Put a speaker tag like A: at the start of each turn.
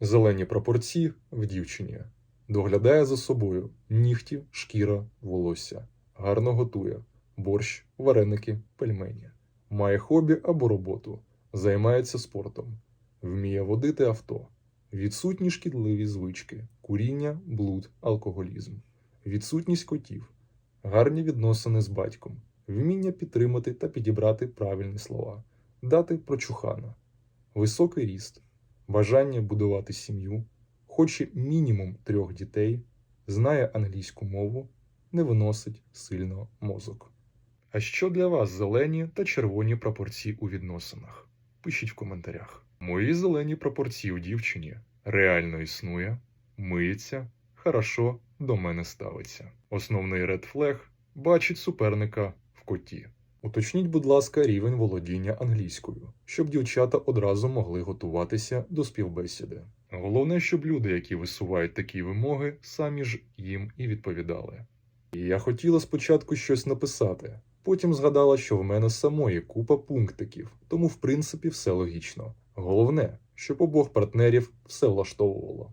A: Зелені прапорці в дівчині. Доглядає за собою нігті, шкіра, волосся. Гарно готує борщ, вареники, пельмені. Має хобі або роботу. Займається спортом. Вміє водити авто. Відсутні шкідливі звички, куріння, блуд, алкоголізм. Відсутність котів. Гарні відносини з батьком. Вміння підтримати та підібрати правильні слова. Дати прочухана. Високий ріст. Бажання будувати сім'ю. Хоче мінімум трьох дітей. Знає англійську мову. Не виносить сильно мозок. А що для вас зелені та червоні прапорці у відносинах? Пишіть в коментарях. Мої зелені прапорці у дівчині реально існує, миється, хорошо до мене ставиться. Основний ред флег бачить суперника в коті. Уточніть, будь ласка, рівень володіння англійською, щоб дівчата одразу могли готуватися до співбесіди. Головне, щоб люди, які висувають такі вимоги, самі ж їм і відповідали. І я хотіла спочатку щось написати, потім згадала, що в мене самої купа пунктиків, тому в принципі все логічно. Головне, щоб обох партнерів все влаштовувало.